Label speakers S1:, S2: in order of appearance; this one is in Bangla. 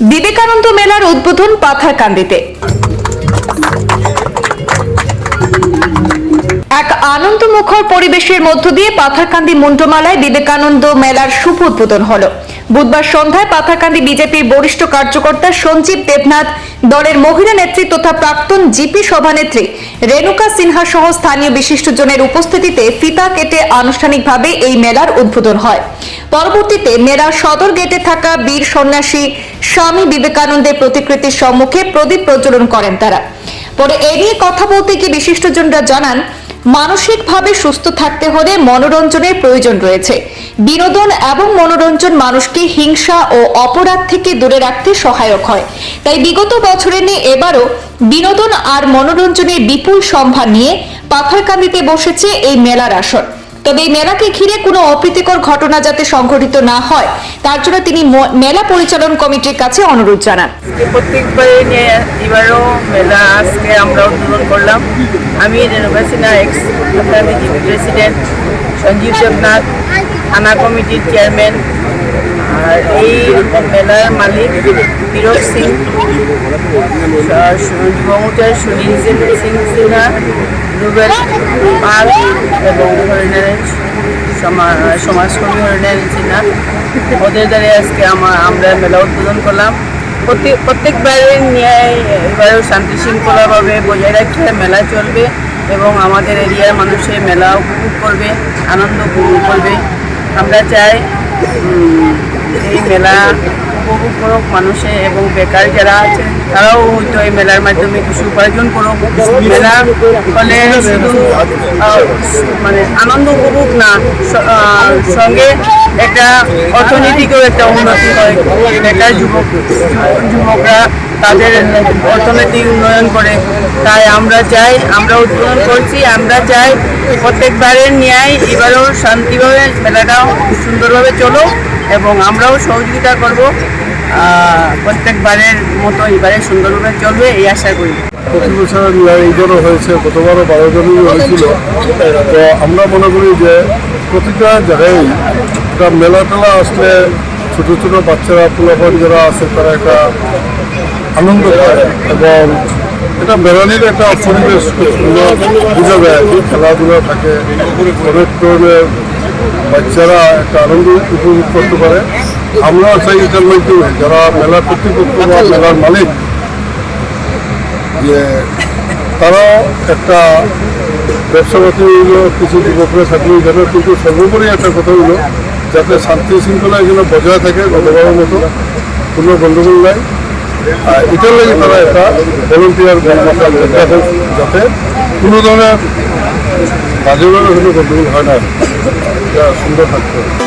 S1: বিবেকানন্দ মেলার উদ্বোধন পাথারকান্দিতে এক আনন্দমুখর পরিবেশের মধ্য দিয়ে পাথারকান্দি মুন্ডমালায় বিবেকানন্দ মেলার শুভ উদ্বোধন হল। বুধবার সন্ধ্যায় পাথারকান্দি বিজেপির বরিষ্ঠ কার্যকর্তা সঞ্জীব দেবনাথ, দলের মহিলা নেত্রী তথা প্রাক্তন জিপি সভানেত্রী রেণুকা সিনহা সহ স্থানীয় বিশিষ্টজনের উপস্থিতিতে ফিতা কেটে আনুষ্ঠানিকভাবে এই মেলার উদ্বোধন হয়। পরবর্তীতে মেলার সদর গেটে থাকা বীর সন্ন্যাসী স্বামী বিবেকানন্দের প্রতিকৃতির সম্মুখে প্রদীপ প্রজ্বলন করেন তারা। পরে এ নিয়ে কথা বলতে গিয়ে বিশিষ্টজনরা জানান, মানসিকভাবে সুস্থ থাকতে হলে মনোরঞ্জনের প্রয়োজন রয়েছে। বিনোদন এবং মনোরঞ্জন মানুষকে হিংসা ও অপরাধ থেকে দূরে রাখতে সহায়ক হয়। তাই বিগত বছরে নিয়ে এবারও বিনোদন আর মনোরঞ্জনের বিপুল সম্ভার নিয়ে পাথরকান্দিতে বসেছে এই মেলার আসর। তবে এই মেলাকে ঘিরে কোনো অপ্রীতিকর ঘটনা যাতে সংঘটিত না হয়, তার জন্য তিনি মেলা পরিচালন কমিটির কাছে অনুরোধ জানান।
S2: প্রত্যেকবারে নিয়ে এবারও মেলা আজকে আমরা উদ্বোধন করলাম। আমি রেণুকা সিনহা এক্স প্রেসিডেন্ট সঞ্জীব দেবনাথ থানা কমিটির চেয়ারম্যান আর এই মেলার মালিক বিরোধ সিং যুবমোর্চার সুনীল সিং সিনহা, রুবেল পাল এবং হরিনারায়ণ সমা- সমাজকর্মী হরিনারায়ণ সিনহা। ওদের দ্বারা আজকে আমা- আমরা মেলা উদ্বোধন করলাম। প্রত্যেক প্রত্যেকবারের ন্যায় এবারেও শান্তি শৃঙ্খলাভাবে বজায় রাখতে মেলা চলবে এবং আমাদের এরিয়ার মানুষের মেলা উপভোগ করবে, আনন্দ উপভোগ করবে। আমরা চাই এই মেলা উপভোগ করুক মানুষে এবং বেকার যারা আছে তারাও হয়তো এই মেলার মাধ্যমে কিছু উপার্জন করুক। মেলা ফলে শুধু মানে আনন্দ উপভোগ না সঙ্গে একটা অর্থনীতিকেও একটা উন্নতি হয়। বেকার যুবক, যুবকরা তাদের অর্থনৈতিক উন্নয়ন করে। তাই আমরা চাই, আমরা উদ্বোধন করছি, আমরা চাই প্রত্যেকবারের ন্যায় এবারেও শান্তিভাবে মেলাটাও সুন্দরভাবে চলো এবং আমরাও সহযোগিতা করব। প্রত্যেকবারের মতো এবারে সুন্দরভাবে চলবে এই আশা করি।
S3: প্রতি বছর এইবারও হয়েছে, গতবারও বারো জনেরই হয়েছিল। তো আমরা মনে করি যে প্রতিটা জায়গায় মেলা টেলা আসলে ছোটো ছোটো বাচ্চারা, পোলাপান যারা আছে, তারা একটা আনন্দ পায় এবং এটা বেড়ানির একটা পরিবেশ বোঝা যায় খেলাধুলা থাকে। অনেক ধরনের বাচ্চারা একটা আনন্দ উপভোগ করতে পারে। আমরা চাই এটার মাধ্যমে যারা মেলা কর্তৃপক্ষ বা মেলার মালিক, যে তারা একটা ব্যবসাপাতি হইল কিছু যুবকরা থাকলে যেন কিন্তু সর্বোপরি একটা কথা হইল যাতে শান্তি শৃঙ্খলা এগুলো বজায় থাকে গতবারের মতো, কোনো গণ্ডগোল নাই। আর এটার লাগে তারা একটা ভলেন্টিয়ার যাতে কোনো ধরনের কাজের কোনো গণ্ডগোল হয় না। এটা সুন্দর থাকতে হবে।